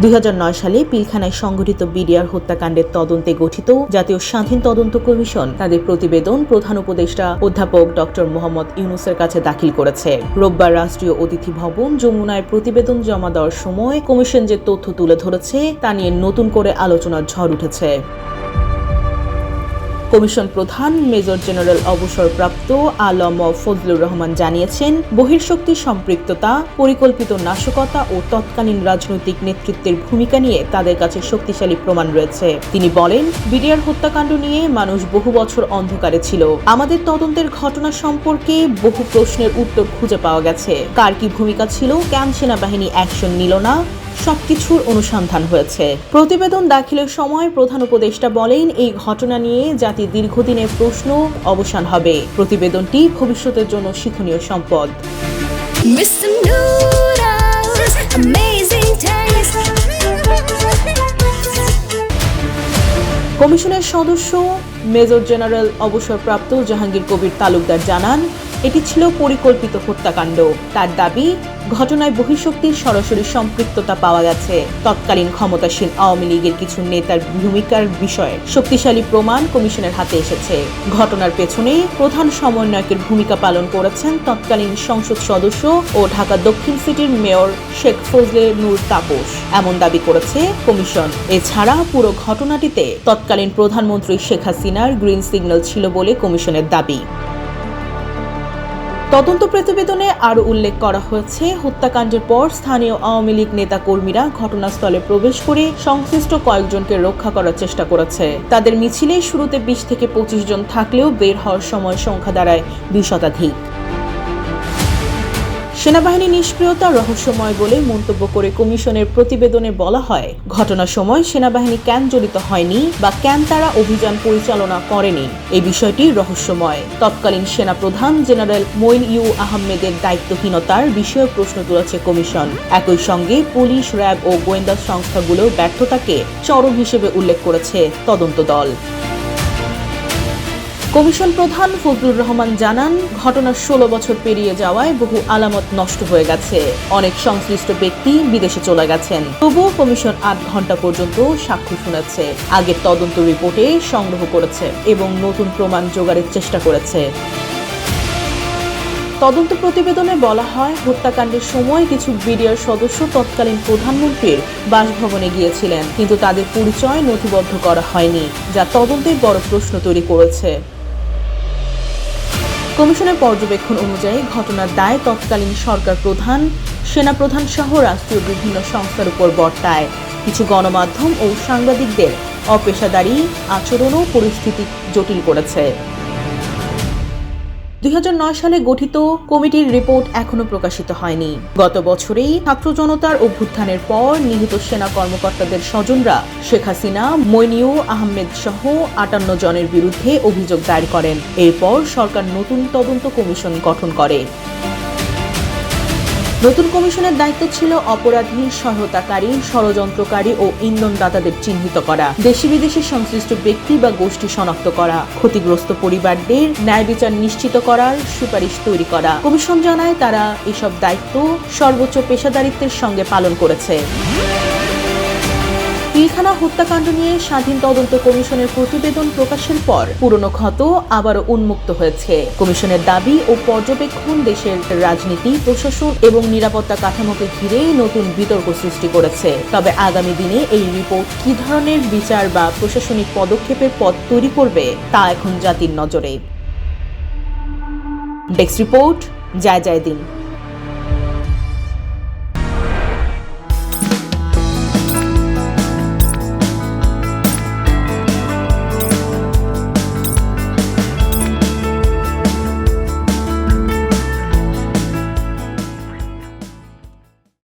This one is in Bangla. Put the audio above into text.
দুই হাজার নয় সালে পিলখানায় সংঘটিত বিডিআর হত্যাকাণ্ডের তদন্তে গঠিত জাতীয় স্বাধীন তদন্ত কমিশন তাদের প্রতিবেদন প্রধান উপদেষ্টা অধ্যাপক ডক্টর মোহাম্মদ ইউনুসের কাছে দাখিল করেছে। রোববার রাষ্ট্রীয় অতিথি ভবন যমুনায় প্রতিবেদন জমা দেওয়ার সময় কমিশন যে তথ্য তুলে ধরেছে তা নিয়ে নতুন করে আলোচনার ঝড় উঠেছে। কমিশন প্রধান মেজর জেনারেল অবসরপ্রাপ্ত আলম ফজলুর রহমান জানিয়েছেন বহির্শক্তির সম্পৃক্ততা, পরিকল্পিত নাশকতা ও তৎকালীন রাজনৈতিক নেতৃত্বের ভূমিকা নিয়ে তাদের কাছে শক্তিশালী প্রমাণ রয়েছে। তিনি বলেন, বিডিআর হত্যাকাণ্ড নিয়ে মানুষ বহু বছর অন্ধকারে ছিল। আমাদের তদন্তের ঘটনা সম্পর্কে বহু প্রশ্নের উত্তর খুঁজে পাওয়া গেছে। কার কি ভূমিকা ছিল? কেন সেনাবাহিনী অ্যাকশন নিল না? সবকিছুর অনুসন্ধান হয়েছে। প্রতিবেদন দাখিলের সময় প্রধান উপদেষ্টা বলেন এই ঘটনা নিয়ে জাতির দীর্ঘদিনের প্রশ্ন অবসান হবে। প্রতিবেদনটি ভবিষ্যতের জন্য শিক্ষণীয় সম্পদ. কমিশনের সদস্য মেজর জেনারেল অবসরপ্রাপ্ত জাহাঙ্গীর কবির তালুকদার জানান এটি ছিল পরিকল্পিত হত্যাকাণ্ড। তার দাবি, ঘটনায় বহিঃশক্তির সরাসরি সম্পৃক্ততা পাওয়া গেছে। তৎকালীন ক্ষমতাসীন আওয়ামী লীগের কিছু নেতার ভূমিকার বিষয়ে শক্তিশালী প্রমাণ কমিশনের হাতে এসেছে। ঘটনার পেছনে প্রধান সমন্বয়কের ভূমিকা পালন করেছেন তৎকালীন সংসদ সদস্য ও ঢাকা দক্ষিণ সিটির মেয়র শেখ ফজলে নূর তাপস। এমন দাবি করেছে কমিশন। এছাড়া পুরো ঘটনাটিতে তৎকালীন প্রধানমন্ত্রী শেখ হাসিনার গ্রিন সিগন্যাল ছিল বলে কমিশনের দাবি। তদন্ত প্রতিবেদনে আরও উল্লেখ করা হয়েছে, হত্যাকাণ্ডের পর স্থানীয় আওয়ামী লীগ নেতা কর্মীরা ঘটনাস্থলে প্রবেশ করে সংশ্লিষ্ট কয়েকজনকে রক্ষা করার চেষ্টা করেছে। তাদের মিছিলে শুরুতে বিশ থেকে পঁচিশ জন থাকলেও বের হওয়ার সময় সংখ্যা দাঁড়ায় দুই শতাধিক। সেনাবাহিনী নিষ্ক্রিয়তা রহস্যময় বলে মন্তব্য করে কমিশনের প্রতিবেদনে বলা হয়, ঘটনার সময় সেনাবাহিনী কেন জড়িত হয়নি বা কেন তারা অভিযান পরিচালনা করেনি। এই বিষয়টি রহস্যময়। তৎকালীন সেনাপ্রধান জেনারেল মইন ইউ আহমেদের দায়িত্বহীনতার বিষয়ে প্রশ্ন তুলেছে কমিশন। একই সঙ্গে পুলিশ, র্যাব ও গোয়েন্দা সংস্থাগুলোর ব্যর্থতাকে চরম হিসেবে উল্লেখ করেছে তদন্ত দল। কমিশন প্রধান ফজলুর রহমান জানান, ঘটনার ষোলো বছর পেরিয়ে যাওয়ায় বহু আলামত নষ্ট হয়ে গেছে। অনেক সংশ্লিষ্ট ব্যক্তি বিদেশে চলে গেছেন। তবুও কমিশন আট ঘণ্টা পর্যন্ত সাক্ষ্য শুনেছে। আগের তদন্ত রিপোর্টে সংগ্রহ করেছে এবং নতুন প্রমাণ জোগাড়ের চেষ্টা করেছে। তদন্ত প্রতিবেদনে বলা হয়, হত্যাকাণ্ডের সময় কিছু বিডিআর সদস্য তৎকালীন প্রধানমন্ত্রীর বাসভবনে গিয়েছিলেন, কিন্তু তাদের পরিচয় নথিবদ্ধ করা হয়নি, যা তদন্তের বড় প্রশ্ন তৈরি করেছে। কমিশনের পর্যবেক্ষণ অনুযায়ী ঘটনার দায় তৎকালীন সরকার প্রধান সেনাপ্রধান সহ রাষ্ট্রীয় বিভিন্ন সংস্থার উপর বর্তায়। কিছু গণমাধ্যম ও সাংবাদিকদের অপেশাদারী আচরণও পরিস্থিতি জটিল করেছে। দুই হাজার নয় সালে গঠিত কমিটির রিপোর্ট এখনও প্রকাশিত হয়নি। গত বছরেই ছাত্র জনতার অভ্যুত্থানের পর নিহত সেনা কর্মকর্তাদের স্বজনরা শেখ হাসিনা মৈনিউ আহমেদ সহ আটান্ন জনের বিরুদ্ধে অভিযোগ দায়ের করেন। এরপর সরকার নতুন তদন্ত কমিশন গঠন করে। নতুন কমিশনের দায়িত্ব ছিল অপরাধী, সহায়তাকারী, ষড়যন্ত্রকারী ও ইন্ধনদাতাদের চিহ্নিত করা দেশি বিদেশি সংশ্লিষ্ট ব্যক্তি বা গোষ্ঠী শনাক্ত করা, ক্ষতিগ্রস্ত পরিবারদের ন্যায় বিচার নিশ্চিত করার সুপারিশ তৈরি করা। কমিশন জানায় তারা এসব দায়িত্ব সর্বোচ্চ পেশাদারিত্বের সঙ্গে পালন করেছে। পিলখানা হত্যাকাণ্ড নিয়ে স্বাধীন তদন্ত কমিশনের প্রতিবেদন প্রকাশের পর পুরনো ক্ষত আবারও উন্মুক্ত হয়েছে। কমিশনের দাবি ও পর্যবেক্ষণ দেশের রাজনীতি, প্রশাসন এবং নিরাপত্তা কাঠামোকে ঘিরে নতুন বিতর্ক সৃষ্টি করেছে। তবে আগামী দিনে এই রিপোর্ট কি ধরনের বিচার বা প্রশাসনিক পদক্ষেপের পথ তৈরি করবে, তা এখন জাতির নজরে। ডেস্ক রিপোর্ট, জয় জয় দিন।